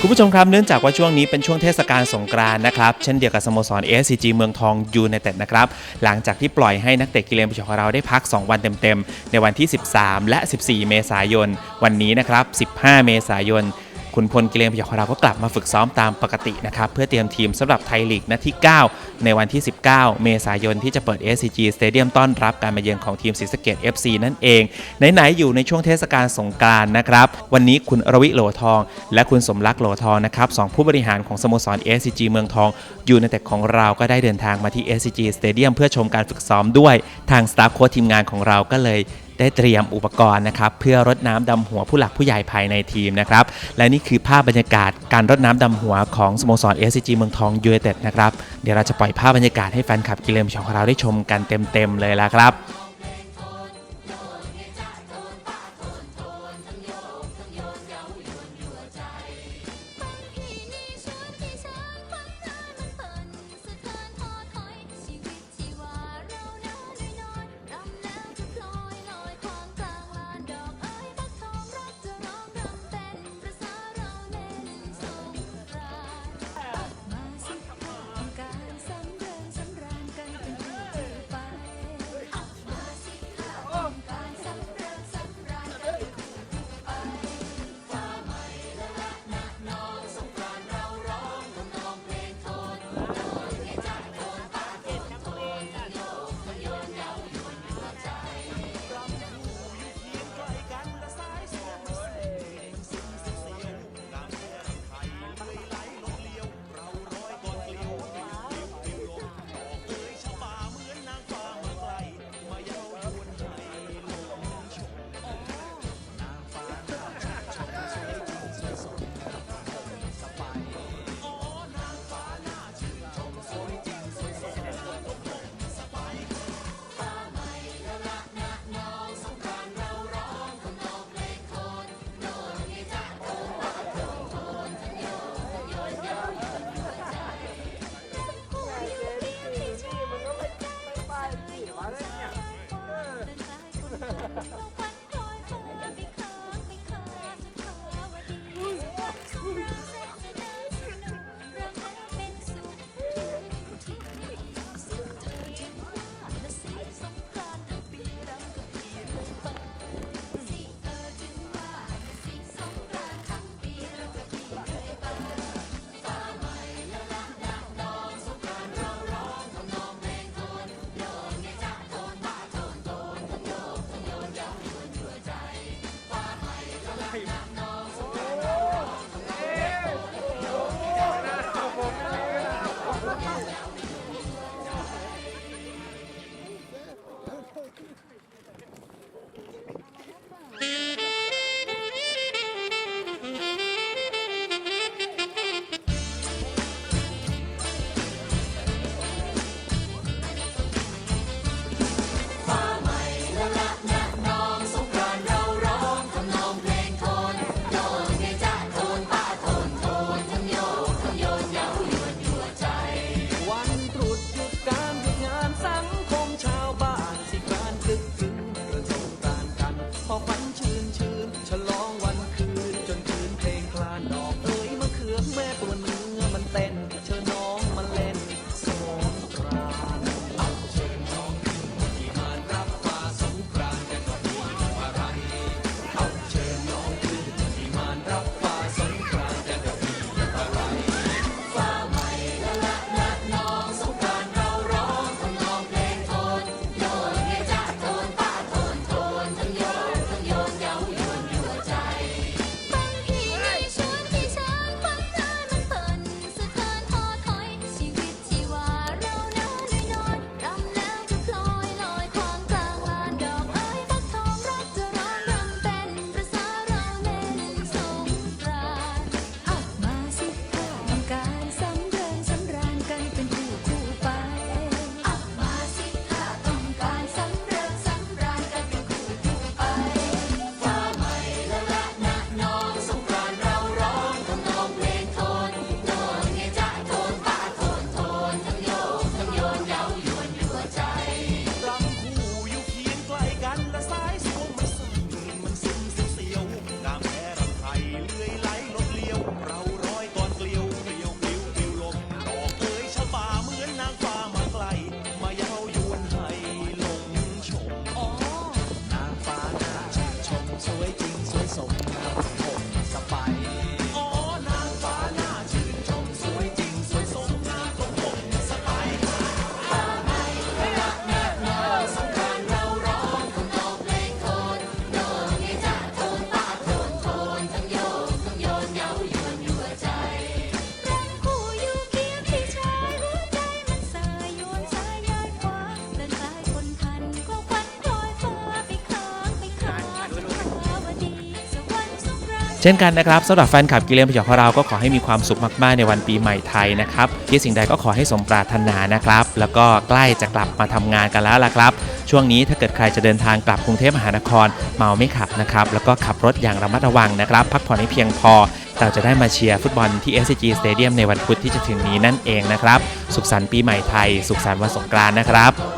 คุณผู้ชมครับเนื่องจากว่าช่วงนี้เป็นช่วงเทศกาลสงกรานต์นะครับ เช่นเดียวกับสโมสร ASCG เมืองทองยูไนเต็ดนะครับ หลังจากที่ปล่อยให้นักเตะกิเลนพยองของเราได้พัก 2 วันเต็มๆ ในวันที่ 13 และ 14 เมษายน วันนี้นะครับ 15 เมษายน คุณพลกิเลนพยองของเราก็กลับมาฝึกซ้อมตามปกตินะครับเพื่อเตรียมทีมสำหรับไทยลีกนัดที่ 9 ในวันที่ 19 เมษายนที่จะเปิด SCG Stadium ต้อนรับการมาเยือนของทีมศรีสะเกด FC นั่นเองไหนๆอยู่ในช่วงเทศกาลสงกรานต์นะครับวันนี้คุณรวิโหลทอง และคุณสมรักโหลทองนะครับสองผู้บริหารของสโมสร SCG เมืองทองยูไนเต็ดของเราก็ได้เดินทางมาที่ SCG Stadium เพื่อชมการฝึกซ้อมด้วยทางสตาฟโค้ชทีมงานของเราก็เลย ได้เตรียมอุปกรณ์นะครับเพื่อรดน้ำดำหัวผู้หลักผู้ใหญ่ภายในทีมนะครับและนี่คือภาพบรรยากาศการรดน้ำดำหัวของสโมสรเอสซีจีเมืองทองยูเนเต็ดนะครับเดี๋ยวเราจะปล่อยภาพบรรยากาศให้แฟนคลับกิเลมชองของเราได้ชมกันเต็มๆเลยละครับ 换钱挣钱 เช่นกันนะครับสำหรับแฟนคลับกิเลนพยองของเราก็ขอให้มีความสุขมากๆในวันปีใหม่ไทยนะครับที่สิ่งใดก็ขอให้สมปรารถนานะครับ แล้วก็ใกล้จะกลับมาทำงานกันแล้วล่ะครับ ช่วงนี้ถ้าเกิดใครจะเดินทางกลับกรุงเทพมหานคร เมาไม่ขับนะครับแล้วก็ขับรถอย่างระมัดระวังนะครับ พักผ่อนให้เพียงพอเราจะได้มาเชียร์ฟุตบอลที่ SCG Stadium ในวันพุธที่จะถึงนี้นั่นเองนะครับ สุขสันต์ปีใหม่ไทย สุขสันต์วันสงกรานต์นะครับ